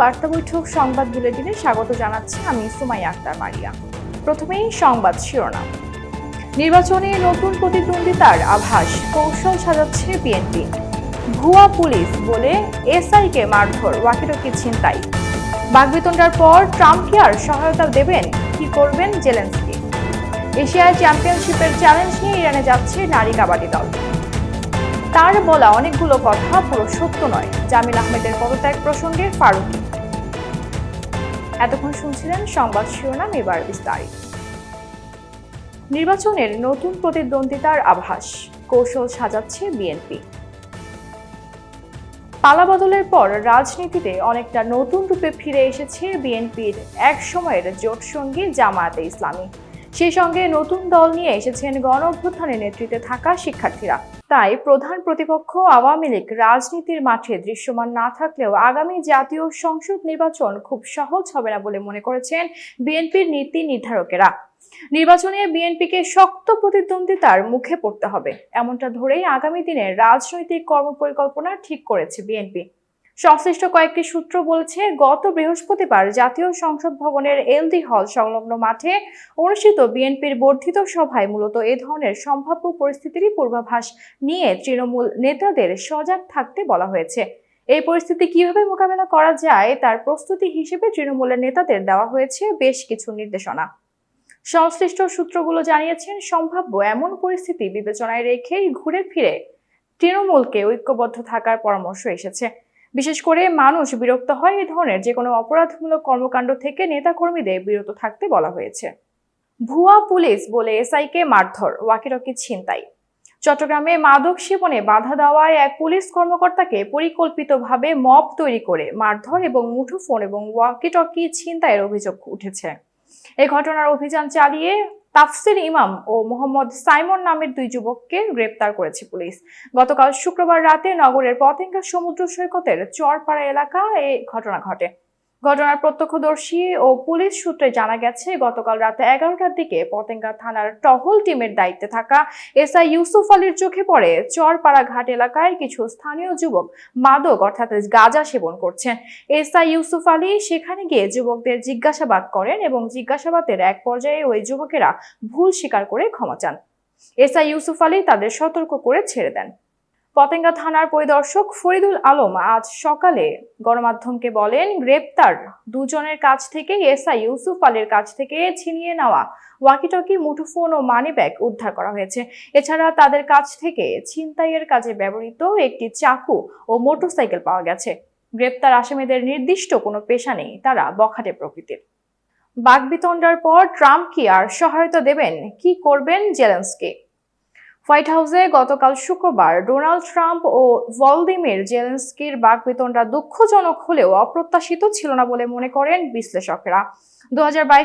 বার্তা বৈঠক সংবাদ বুলেটিনে স্বাগত জানাচ্ছি আমি সুমাই আক্তার মারিয়া। প্রথমেই সংবাদ শিরোনাম। নির্বাচনে নতুন প্রতিদ্বন্দ্বিতার আভাস, কৌশল সাজাচ্ছে বিএনপি। ভুয়া পুলিশ বলে এসআইকে মারধর, ওয়াকিটকি ছিনতাই। বাগবিতণ্ডার পর ট্রাম্প কি আর সহায়তা দেবেন, কি করবেন জেলেন্সকি? এশিয়ার চ্যাম্পিয়নশিপের চ্যালেঞ্জ নিয়ে ইরানে যাচ্ছে নারী কাবাডি দল। তার বলা অনেকগুলো কথা পুরো সত্য নয়। জামিল আহমেদের পদত্যাগ প্রসঙ্গে ফারুকি। এতক্ষণ শুনছিলেন সংবাদ শিরোনাম এবার বিস্তারিত। নির্বাচনের নতুন প্রতিদ্বন্দ্বিতার আভাস, কৌশল সাজাচ্ছে বিএনপি। পালাবদলের পর রাজনীতিতে অনেকটা নতুন রূপে ফিরে এসেছে বিএনপির এক সময়ের জোট সঙ্গী জামায়াতে ইসলামী। সেই সঙ্গে নতুন দল নিয়ে এসেছেন গণ অভ্যুত্থানের নেতৃত্বে থাকা শিক্ষার্থীরা। তাই প্রধান প্রতিপক্ষ আওয়ামী লীগ রাজনীতির মাঠে দৃশ্যমান না থাকলেও আগামী জাতীয় সংসদ নির্বাচন খুব সহজ হবে না বলে মনে করেছেন বিএনপির নীতি নির্ধারকেরা। নির্বাচনে বিএনপিকে শক্ত প্রতিদ্বন্দ্বিতার মুখে পড়তে হবে। এমনটা ধরেই আগামী দিনে রাজনৈতিক কর্মপরিকল্পনা ঠিক করেছে বিএনপি। সংশ্লিষ্ট কয়েকটি সূত্র বলছে, গত বৃহস্পতিবার জাতীয় সংসদ ভবনের এলডি হল সংলগ্ন মাঠে অনুষ্ঠিত বিএনপির বর্ধিত সভায় মূলত এ ধরনের সম্ভাব্য পরিস্থিতিরই পূর্বাভাস নিয়ে তৃণমূল নেতাদের সজাগ থাকতে বলা হয়েছে। এই পরিস্থিতি কীভাবে মোকাবেলা করা যায়, তার প্রস্তুতি হিসেবে তৃণমূলের নেতাদের দেওয়া হয়েছে বেশ কিছু নির্দেশনা। সংশ্লিষ্ট সূত্রগুলো জানিয়েছেন, সম্ভাব্য এমন পরিস্থিতি বিবেচনায় রেখেই ঘুরে ফিরে তৃণমূলকে ঐক্যবদ্ধ থাকার পরামর্শ এসেছে। বিশেষ করে মানুষ বিরক্ত হয় এই ধরনের যে কোনো অপরাধমূলক কর্মকাণ্ড থেকে নেতাকর্মীদের বিরত থাকতে বলা হয়েছে। ভুয়া পুলিশ বলে এসআইকে মারধর ওয়াকিটকি ছিনতাই। চট্টগ্রামে মাদক সেবনে বাধা দেওয়ায় এক পুলিশ কর্মকর্তাকে পরিকল্পিতভাবে মব তৈরি করে মারধর এবং মুঠোফোন এবং ওয়াকিটকি ছিনতাইয়ের অভিযোগ উঠেছে। এই ঘটনার অভিযান চালিয়ে তাফসির ইমাম ও মোহাম্মদ সাইমন নামের দুই যুবককে গ্রেপ্তার করেছে পুলিশ। গতকাল শুক্রবার রাতে নগরের পতেঙ্গা সমুদ্র সৈকতের চরপাড়া এলাকা এ ঘটনা ঘটে। ঘটনার প্রত্যক্ষদর্শী ও পুলিশ সূত্রে জানা গেছে, গতকাল রাতে এগারোটার দিকে পতেঙ্গা থানার টহল টিমের দায়িত্বে থাকা এসআই ইউসুফ আলীর চোখে পড়ে চরপাড়া ঘাট এলাকায় কিছু স্থানীয় যুবক মাদক, অর্থাৎ গাঁজা সেবন করছেন। এসআই ইউসুফ আলী সেখানে গিয়ে যুবকদের জিজ্ঞাসাবাদ করেন এবং জিজ্ঞাসাবাদের এক পর্যায়ে ওই যুবকেরা ভুল স্বীকার করে ক্ষমা চান। এসআই ইউসুফ আলী তাদের সতর্ক করে ছেড়ে দেন। পতেঙ্গা থানার পরিদর্শক ফরিদুল আলম আজ সকালে গণমাধ্যমকে বলেন, গ্রেপ্তার দুজনের কাছ থেকে এসআই ইউসুফ আলীর কাছ থেকে ছিনিয়ে নেওয়া ওয়াকিটকি, মুঠোফোন ও মানি ব্যাগ উদ্ধার করা হয়েছে। এছাড়া তাদের কাছ থেকে ছিনতাইয়ের কাজে ব্যবহৃত একটি চাকু ও মোটরসাইকেল পাওয়া গেছে। গ্রেপ্তার আসামিদের নির্দিষ্ট কোনো পেশা নেই, তারা বখাটে প্রকৃতির। বাগবিতণ্ডার পর ট্রাম্প কি আর সহায়তা দেবেন, কি করবেন জেলেন্সকে? হোয়াইট হাউসে গতকাল শুক্রবার ডোনাল্ড ট্রাম্প ও ভলদিমির জেলেন্সকির বাকবেতনটা দুঃখজনক হলেও অপ্রত্যাশিত ছিল না বলে মনে করেন বিশ্লেষকেরা। দু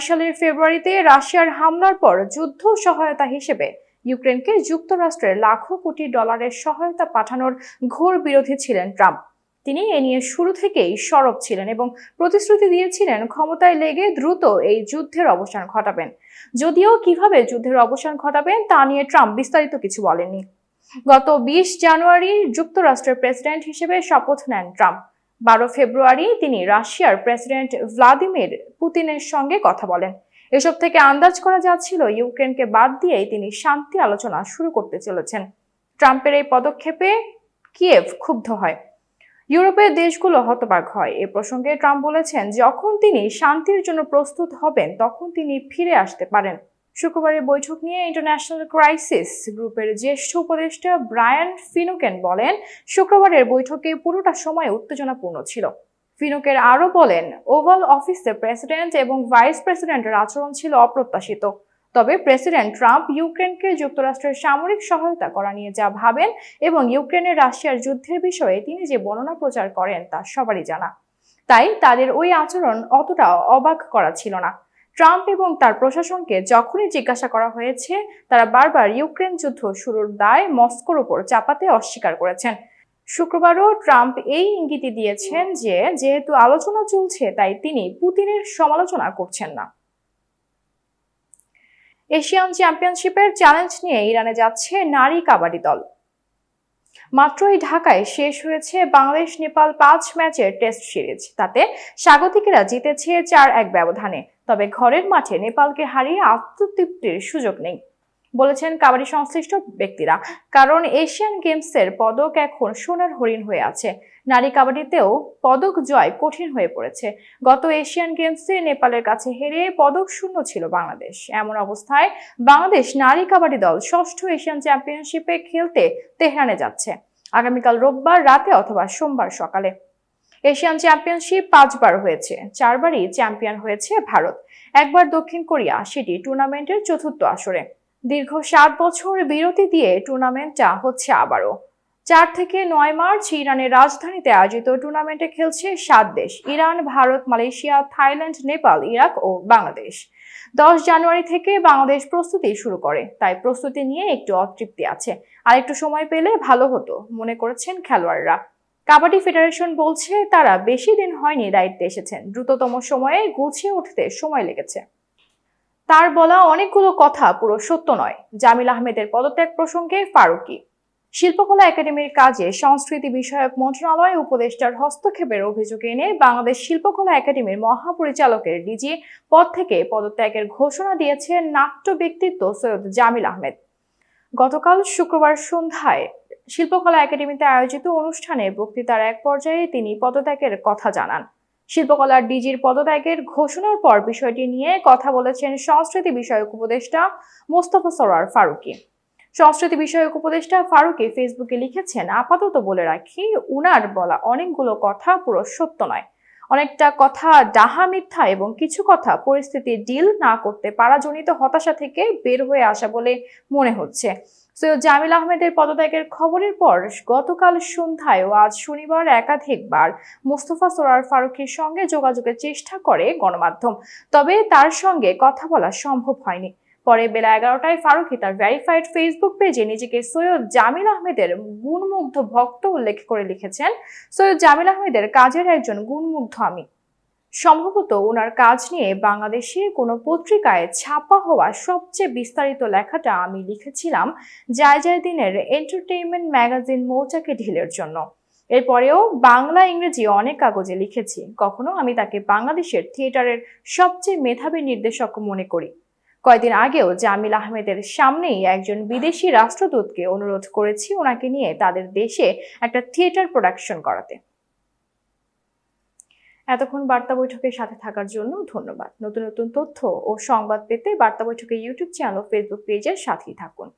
সালের ফেব্রুয়ারিতে রাশিয়ার হামলার পর যুদ্ধ সহায়তা হিসেবে ইউক্রেনকে যুক্তরাষ্ট্রের লাখো কোটি ডলারের সহায়তা পাঠানোর ঘোর বিরোধী ছিলেন ট্রাম্প। তিনি এ নিয়ে শুরু থেকেই সরব ছিলেন এবং প্রতিশ্রুতি দিয়েছিলেন ক্ষমতায় লেগে দ্রুত এই যুদ্ধের অবসান ঘটাবেন। যদিও কীভাবে যুদ্ধের অবসান ঘটাবেন তা নিয়ে ট্রাম্প বিস্তারিত কিছু বলেননি। গত বিশ জানুয়ারি যুক্তরাষ্ট্রের প্রেসিডেন্ট হিসেবে শপথ নেন ট্রাম্প। বারো ফেব্রুয়ারি তিনি রাশিয়ার প্রেসিডেন্ট ভ্লাদিমির পুতিনের সঙ্গে কথা বলেন। এসব থেকে আন্দাজ করা যাচ্ছিল ইউক্রেনকে বাদ দিয়েই তিনি শান্তি আলোচনা শুরু করতে চলেছেন। ট্রাম্পের এই পদক্ষেপে কিয়েভ ক্ষুব্ধ হয়। ইউরোপের দেশগুলো হতবাক হয়। এ প্রসঙ্গে ট্রাম্প বলেছেন, যখন তিনি শান্তির জন্য প্রস্তুত হবেন, তখন তিনি ফিরে আসতে পারেন। শুক্রবারের বৈঠক নিয়ে ইন্টারন্যাশনাল ক্রাইসিস গ্রুপের জ্যেষ্ঠ উপদেষ্টা ব্রায়ান ফিনুকেন বলেন, শুক্রবারের বৈঠকে পুরোটা সময় উত্তেজনাপূর্ণ ছিল। ফিনুকের আরও বলেন, ওভাল অফিসে প্রেসিডেন্ট এবং ভাইস প্রেসিডেন্টের আচরণ ছিল অপ্রত্যাশিত। তবে প্রেসিডেন্ট ট্রাম্প ইউক্রেনকে যুক্তরাষ্ট্রের সামরিক সহায়তা করা নিয়ে যা ভাবেন এবং ইউক্রেনের রাশিয়ার যুদ্ধের বিষয়ে তিনি যে বর্ণনা প্রচার করেন তা সবারই জানা। তাই তাদের ওই আচরণ অতটা অবাক করা ছিল না। ট্রাম্প এবং তার প্রশাসনকে যখনই জিজ্ঞাসা করা হয়েছে, তারা বারবার ইউক্রেন যুদ্ধ শুরুর দায় মস্কোর ওপর চাপাতে অস্বীকার করেছেন। শুক্রবারও ট্রাম্প এই ইঙ্গিতই দিয়েছেন যে, যেহেতু আলোচনা চলছে, তাই তিনি পুতিনের সমালোচনা করছেন না। এশিয়ান চ্যাম্পিয়নশিপের চ্যালেঞ্জ নিয়ে ইরানে যাচ্ছে নারী কাবাডি দল। মাত্রই ঢাকায় শেষ হয়েছে বাংলাদেশ নেপাল পাঁচ ম্যাচের টেস্ট সিরিজ। তাতে স্বাগতিকেরা জিতেছে চার এক ব্যবধানে। তবে ঘরের মাঠে নেপালকে হারিয়ে আত্মতৃপ্তির সুযোগ নেই, বলেছেন কাবাডি সংশ্লিষ্ট ব্যক্তিরা। কারণ এশিয়ান গেমসের পদক এখন সোনার হরিণ হয়ে আছে। নারী কাবাডিতেও পদক জয় কঠিন হয়ে পড়েছে। গত এশিয়ান গেমসে নেপালের কাছে হেরে পদক শূন্য ছিল বাংলাদেশ। এমন অবস্থায় বাংলাদেশ নারী কাবাডি দল ষষ্ঠ এশিয়ান চ্যাম্পিয়নশিপে খেলতে তেহরানে যাচ্ছে। আগামীকাল রোববার রাতে অথবা সোমবার সকালে। এশিয়ান চ্যাম্পিয়নশিপ পাঁচবার হয়েছে। চারবারই চ্যাম্পিয়ন হয়েছে ভারত। একবার দক্ষিণ কোরিয়া, সেটি টুর্নামেন্টের চতুর্থ আসরে। দীর্ঘ সাত বছর বিরতি দিয়ে টুর্নামেন্টটা হচ্ছে আবারও। চার থেকে নয় মার্চ ইরানের রাজধানীতে আয়োজিত টুর্নামেন্টে খেলছে সাত দেশ, Iran, Bharat, Malaysia, Thailand, Nepal, Iraq ও বাংলাদেশ। দশ জানুয়ারি থেকে বাংলাদেশ প্রস্তুতি শুরু করে, তাই প্রস্তুতি নিয়ে একটু অতৃপ্তি আছে। আর একটু সময় পেলে ভালো হতো, মনে করেছেন খেলোয়াড়রা। কাবাডি ফেডারেশন বলছে তারা বেশি দিন হয়নি দায়িত্বে এসেছেন, দ্রুততম সময়ে গুছিয়ে উঠতে সময় লেগেছে। তার বলা অনেকগুলো কথা পুরো সত্য নয়। জামিল আহমেদের পদত্যাগ প্রসঙ্গে ফারুকি শিল্পকলা একাডেমির কাজে সংস্কৃতি বিষয়ক মন্ত্রণালয় উপদেষ্টার হস্তক্ষেপের অভিযোগ এনে বাংলাদেশ শিল্পকলা একাডেমির মহাপরিচালকের ডিজি পদ থেকে পদত্যাগের ঘোষণা দিয়েছে নাট্য ব্যক্তিত্ব সৈয়দ জামিল আহমেদ। গতকাল শুক্রবার সন্ধ্যায় শিল্পকলা একাডেমিতে আয়োজিত অনুষ্ঠানে বক্তৃতার এক পর্যায়ে তিনি পদত্যাগের কথা জানান। শিল্পকলার ডিজির পদত্যাগের ঘোষণার পর বিষয়টি নিয়ে কথা বলেছেন সংস্কৃতি বিষয়ক উপদেষ্টা মোস্তফা সরার ফারুকি। সংস্কৃতি বিষয়ক উপদেষ্টা ফারুকি ফেসবুকে লিখেছেন, আপাতত বলে রাখি, উনার বলা অনেকগুলো কথা পুরো সত্য নয়। অনেকটা কথা ডাহা মিথ্যা এবং কিছু কথা পরিস্থিতি ডিল না করতে পারাজনিত হতাশা থেকে বের হয়ে আসা বলে মনে হচ্ছে। সৈয়দ জামিল আহমেদের পদত্যাগের খবরের পর গতকাল সন্ধ্যায় ও আজ শনিবার একাধিকবার মোস্তফা সোরার ফারুকের সঙ্গে যোগাযোগের চেষ্টা করে গণমাধ্যম। তবে তার সঙ্গে কথা বলা সম্ভব হয়নি। পরে বেলা এগারোটায় ফারুকি তার ভেরিফাইড ফেসবুক পেজে নিজেকে সৈয়দ জামিল আহমেদের গুণমুগ্ধ ভক্ত উল্লেখ করে লিখেছেন, সৈয়দ জামিল আহমেদের কাজের একজন গুণমুগ্ধ আমি। সম্ভবত ওনার কাজ নিয়ে বাংলাদেশের কোনো পত্রিকায় ছাপা হওয়া সবচেয়ে বিস্তারিত লেখাটা আমি লিখেছিলাম দিনের এন্টারটেইনমেন্ট ম্যাগাজিন মৌচাকে ঢিলের জন্য। এরপরেও বাংলা ইংরেজি অনেক কাগজে লিখেছি। কখনো আমি তাকে বাংলাদেশের থিয়েটারের সবচেয়ে মেধাবী নির্দেশক মনে করি। কয়েকদিন আগেও জামিল আহমেদের সামনেই একজন বিদেশি রাষ্ট্রদূতকে অনুরোধ করেছি ওনাকে নিয়ে তাদের দেশে একটা থিয়েটার প্রোডাকশন করাতে। এতক্ষণ বার্তা বৈঠকের সাথে থাকার জন্য ধন্যবাদ। নতুন নতুন তথ্য ও সংবাদ পেতে বার্তা বৈঠকের ইউটিউব চ্যানেল ফেসবুক পেজের সাথেই থাকুন।